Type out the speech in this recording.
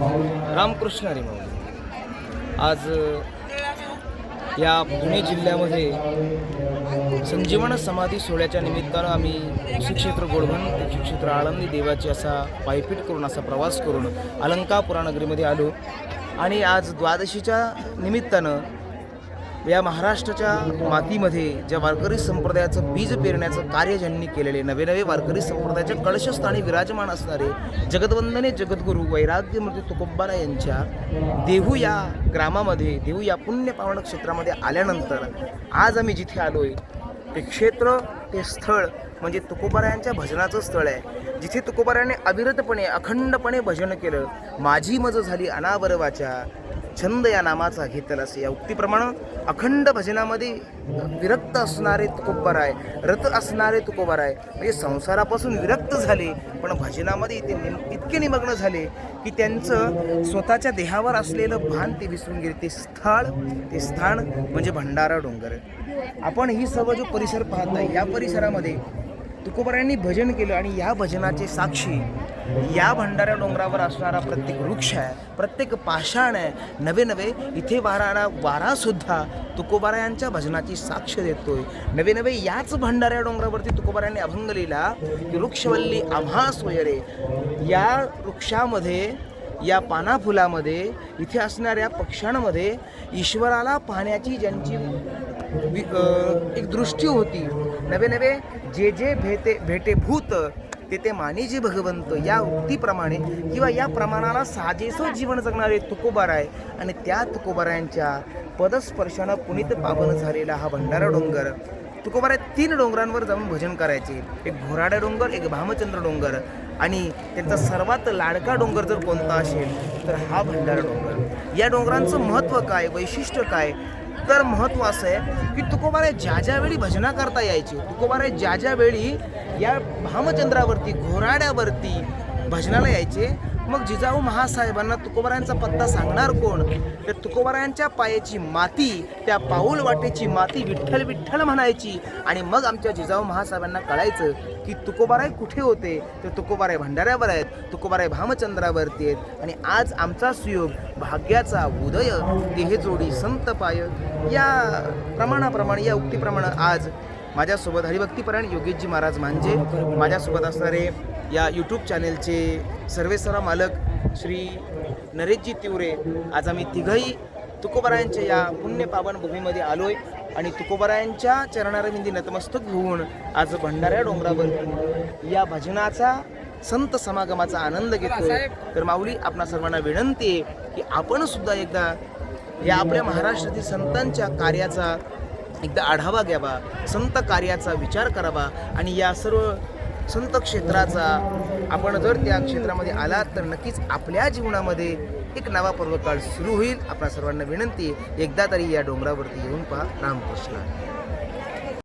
रामकृष्ण हरी माऊली. आज या पुणे जिल्ह्यामध्ये संजीवन समाधी सोहळ्याच्या निमित्तानं आम्ही श्री क्षेत्र गोडभन आळंदी देवाची असा पायपीट करून असा प्रवास करून अलंकापुरा नगरीमध्ये आलो. आणि आज द्वादशीच्या निमित्तानं या महाराष्ट्राच्या मातीमध्ये ज्या वारकरी संप्रदायाचं बीज पेरण्याचं कार्य ज्यांनी केलेले नवे नवे वारकरी संप्रदायाच्या कळशस्थानी विराजमान असणारे जगदवंदने जगद्गुरू वैराग्यमूर्ती तुकोबारा यांच्या देहू या ग्रामामध्ये देहू या पुण्य पावन क्षेत्रामध्ये आल्यानंतर आज आम्ही जिथे आलोय ते क्षेत्र ते स्थळ म्हणजे तुकोबारायांच्या भजनाचं स्थळ आहे. जिथे तुकोबारायाने अविरतपणे अखंडपणे भजन केलं माझी मज झाली अनावरवाच्या छंद या नामाचा घेतला असे या उक्तीप्रमाणे अखंड भजनामध्ये विरक्त असणारे तुकोबर आहे रत असणारे तुकोबर आहे म्हणजे संसारापासून विरक्त झाले पण भजनामध्ये ते निम इतके निमग्न झाले की त्यांचं स्वतःच्या देहावर असलेलं भान ते विसरून गेले. ते स्थळ ते स्थान म्हणजे भंडारा डोंगर. आपण ही सर्व जो परिसर पाहताय या परिसरामध्ये तुकोबरांनी भजन केलं आणि या भजनाचे साक्षी या भंडाऱ्या डोंगरावर असणारा प्रत्येक वृक्ष आहे प्रत्येक पाषाण आहे. नवे नवे इथे वाराणा वारासुद्धा तुकोबारायांच्या भजनाची साक्ष देतोय. नवे नवे याच भंडाऱ्या डोंगरावरती तुकोबारायांनी अभंग लिहिला की वृक्षवल्ली आम्हा सोयरे. या वृक्षामध्ये या पानाफुलामध्ये इथे असणाऱ्या पक्ष्यांमध्ये ईश्वराला पाहण्याची ज्यांची एक दृष्टी होती नवे नवे जे जे भेटे भेटे भूत तेथे माने जे भगवंत या उक्तीप्रमाणे किंवा या प्रमाणाला साजेसं जीवन जगणारे तुकोबार आहे आणि त्या तुकोबारायांच्या पदस्पर्शानं पुनीत पावन झालेला हा भंडारा डोंगर. तुकोबारा तीन डोंगरांवर जाऊन भजन करायचे. एक घोराडा डोंगर एक भामचंद्र डोंगर आणि त्यांचा सर्वात लाडका डोंगर जर कोणता असेल तर हा भंडारा डोंगर. या डोंगरांचं महत्त्व काय वैशिष्ट्य काय तर महत्त्वाचं आहे की तुकोबारे ज्या ज्या वेळी भजना करता यायची तुकोबारे ज्या ज्या वेळी या भामचंद्रावरती घोराड्यावरती भजनाला यायचे. मग जिजाऊ महासाहेबांना तुकोबारायांचा पत्ता सांगणार कोण? तर तुकोबारायांच्या पायाची माती त्या पाऊल वाटेची माती विठ्ठल विठ्ठल म्हणायची. आणि मग आमच्या जिजाऊ महासाहेबांना कळायचं की तुकोबाराय कुठे होते? तर तुकोबाराय भंडाऱ्यावर आहेत तुकोबाराय भामचंद्रावरती आहेत. आणि आज आमचा सुयोग भाग्याचा उदय देहजोडी संत पाय या प्रमाणाप्रमाणे या उक्तीप्रमाणे आज माझ्यासोबत हरिभक्तीपरायण योगेशजी महाराज मांजे माझ्यासोबत असणारे या यूट्यूब चॅनेलचे सर्वेसर्वा मालक श्री नरेशजी तिवरे. आज आम्ही तिघही तुकोबारायांच्या या पुण्य पावन भूमीमध्ये आलो आहे आणि तुकोबारायांच्या चरणारविंदी नतमस्तक होऊन आज भंडाऱ्या डोंगरावर या भजनाचा संत समागमाचा आनंद घेतो तर माऊली आपणा सर्वांना विनंती आहे की आपण सुद्धा एकदा या आपल्या महाराष्ट्रातील संतांच्या कार्याचा एकदा आढावा घ्यावा संत कार्याचा विचार करावा आणि या सर्व संत क्षेत्राचा आपण जर त्या क्षेत्रामध्ये आलात तर नक्कीच आपल्या जीवनामध्ये एक नवा पर्वकाळ सुरू होईल. आपल्या सर्वांना विनंती एकदा तरी या डोंगरावरती येऊन पहा. रामकृष्ण.